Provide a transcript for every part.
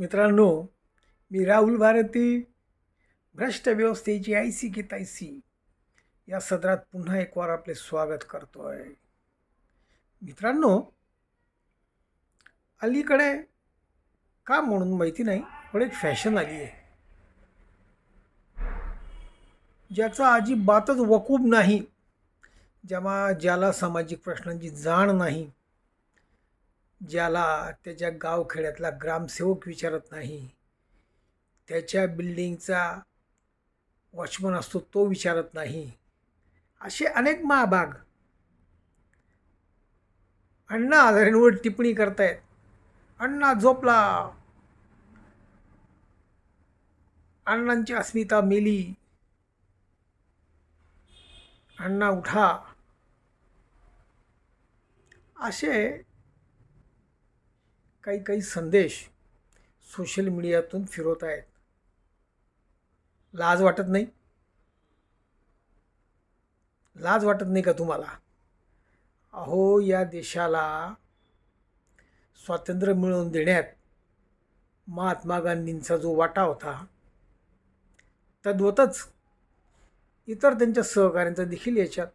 मित्रांनो मी राहुल भारती भ्रष्ट व्यवस्थेची आयसी की तायसी या सदरात पुन्हा एक वार आपले स्वागत करतो आहे मित्रांनो अलीकडे का म्हणून माहिती नाही पण एक फॅशन आली आहे. ज्याचा अजिबातच वकूब नाही जेव्हा ज्याला सामाजिक प्रश्नांची जाण नाही ज्याला त्याच्या गावखेड्यातला ग्रामसेवक विचारत नाही त्याच्या बिल्डिंगचा वॉचमन असतो तो विचारत नाही असे अनेक महाभाग. अण्णा आधारेंवर टिप्पणी करतायत. अण्णा झोपला. अण्णांची अस्मिता मेली. अण्णा उठा. असे काही काही संदेश सोशल मीडियातून फिरवत आहेत. लाज वाटत नाही? लाज वाटत नाही का तुम्हाला? अहो या देशाला स्वातंत्र्य मिळवून देण्यात महात्मा गांधींचा जो वाटा होता तद्वतच इतर त्यांच्या सहकाऱ्यांचा देखील याच्यात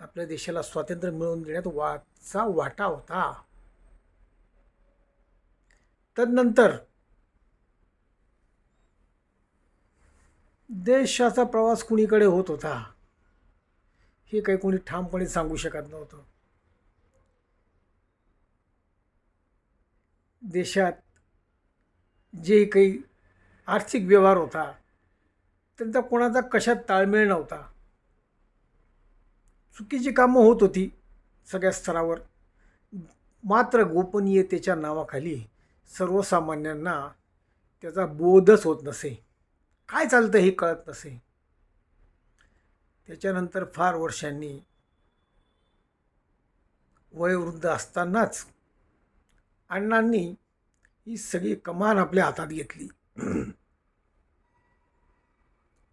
आपल्या देशाला स्वातंत्र्य मिळवून देण्यात वाचा वाटा होता. तदनंतर देशाचा प्रवास कुणीकडे होत होता हे काही कोणी ठामपणे सांगू शकत नव्हतं. देशात जे काही आर्थिक व्यवहार होता त्यांचा कोणाचा कशात ताळमेळ नव्हता. चुकीची कामं होत होती सगळ्या स्तरावर. मात्र गोपनीयतेच्या नावाखाली सर्वसामान्यांना त्याचा बोधच होत नसे. काय चालतं हे कळत नसे? त्याच्यानंतर फार वर्षांनी वयोवृद्ध असतानाच अण्णांनी ही सगळी कमान आपल्या हातात घेतली.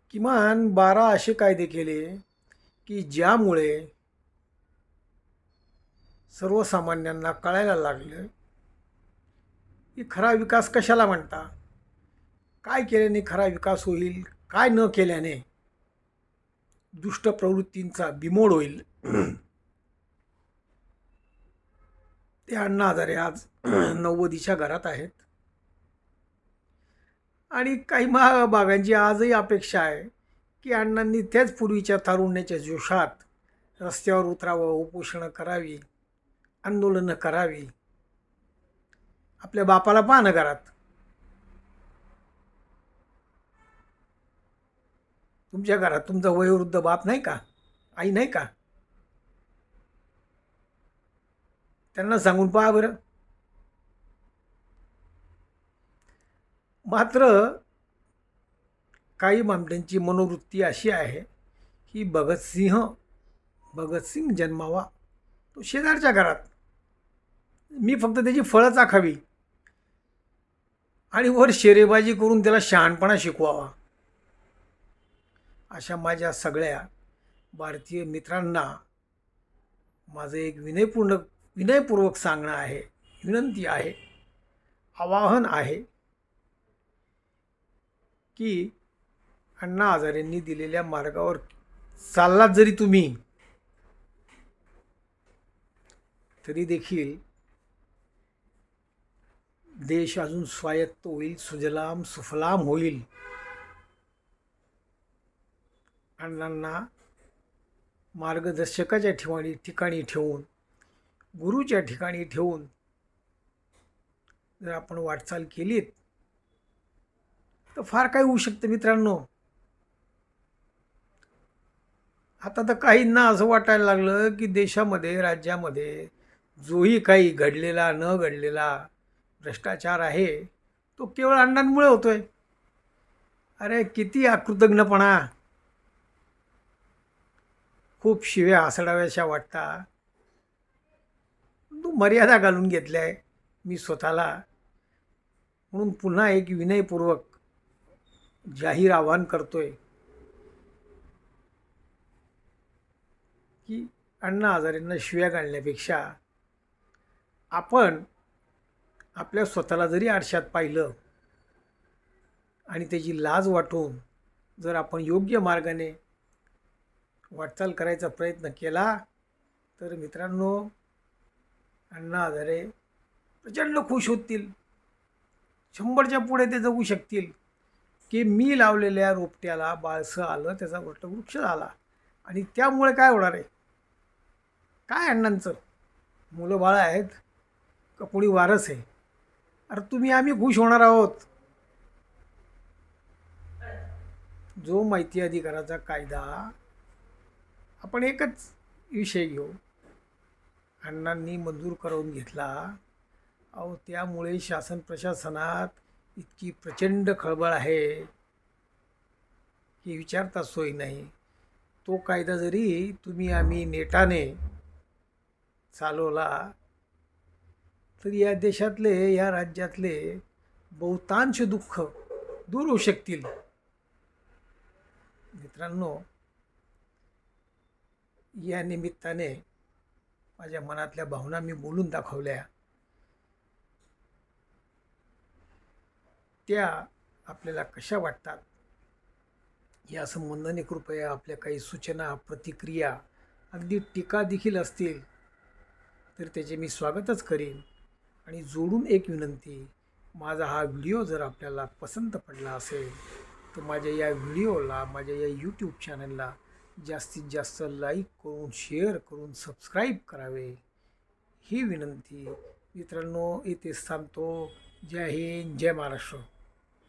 किमान बारा असे कायदे केले की ज्यामुळे सर्वसामान्यांना कळायला लागलं की खरा विकास कशाला म्हणता? काय केल्याने खरा विकास होईल? काय न केल्याने दुष्ट प्रवृत्तींचा बिमोड होईल? ते अण्णा हजारे आज नव्वदीच्या घरात आहेत. आणि काही महाभागांची आजही अपेक्षा आहे की अण्णांनी त्याच पूर्वीच्या तारुण्याच्या जोशात रस्त्यावर उतरावं उपोषणं करावी आंदोलनं करावी. आपल्या बापाला पाहणं घरात. तुमच्या घरात तुमचा वयोवृद्ध बाप नाही का? आई नाही का? त्यांना सांगून पहा बरं. मात्र काही मामट्यांची मनोवृत्ती अशी आहे की भगतसिंह भगतसिंग जन्मावा तो शेजारच्या घरात. मी फक्त त्याची फळं चाखावी. आणि वर शेरेबाजी करून त्याला शहाणपणा शिकवावा. अशा माझ्या सगळ्या भारतीय मित्रांना माझं एक विनयपूर्ण विनयपूर्वक सांगणं आहे विनंती आहे आवाहन आहे की अण्णा हजारेंनी दिलेल्या मार्गावर चाललात जरी तुम्ही तरी देखील देश अजून स्वायत्त होईल सुजलाम सुफलाम होईल. अण्णांना मार्गदर्शकाच्या ठिकाणी ठिकाणी ठेवून गुरुच्या ठिकाणी ठेवून जर आपण वाटचाल केलीत तर फार काही होऊ शकतं मित्रांनो. आता तर काहींना असं वाटायला लागलं की देशामध्ये राज्यामध्ये जोही काही घडलेला न घडलेला भ्रष्टाचार आहे तो केवळ अण्णांमुळे आहे अरे किती अकृतज्ञपणा खूप शिव्या हसडाव्याशा वाटता. तू मर्यादा घालून घेतल्या आहे मी स्वतःला. म्हणून पुन्हा एक विनयपूर्वक जाहीर आवाहन करतोय. की अण्णा आजारींना शिव्या घालण्यापेक्षा आपण आपल्या स्वतःला जरी आरशात पाहिलं आणि त्याची लाज वाटून जर आपण योग्य मार्गाने वाटचाल करायचा प्रयत्न केला तर मित्रांनो अण्णा आधारे प्रचंड खुश होतील. शंभरच्या पुढे ते जगू शकतील. की मी लावलेल्या रोपट्याला बाळसं आलं त्याचा गोष्ट वृक्ष झाला. आणि त्यामुळे काय होणार आहे? काय अण्णांचं? मुलं बाळं आहेत. का कोणी वारस आहे. अरे तुम्ही आम्ही खुश होणार आहोत. जो माहिती अधिकाराचा कायदा आपण एकच विषय घेऊ. अण्णांनी मंजूर करून घेतला. अहो त्यामुळे शासन प्रशासनात इतकी प्रचंड खळबळ आहे. की विचारता सोय नाही. तो कायदा जरी तुम्ही आम्ही नेटाने चालवला तर या देशातले या राज्यातले बहुतांश दुःख दूर होऊ शकतील. मित्रांनो या निमित्ताने माझ्या मनातल्या भावना मी बोलून दाखवल्या. त्या आपल्याला कशा वाटतात? या संबंधाने कृपया आपल्या काही सूचना प्रतिक्रिया अगदी टीका देखील असतील तर त्याचे मी स्वागतच करीन. आणि जोडून एक विनंती माझा हा व्हिडिओ जर आपल्याला पसंत पडला असेल तर माझ्या या व्हिडिओला माझ्या या यूट्यूब चॅनलला जास्तीत जास्त लाईक करून शेअर करून सबस्क्राईब करावे. ही विनंती मित्रांनो इथेच थांबतो. जय हिंद जय महाराष्ट्र.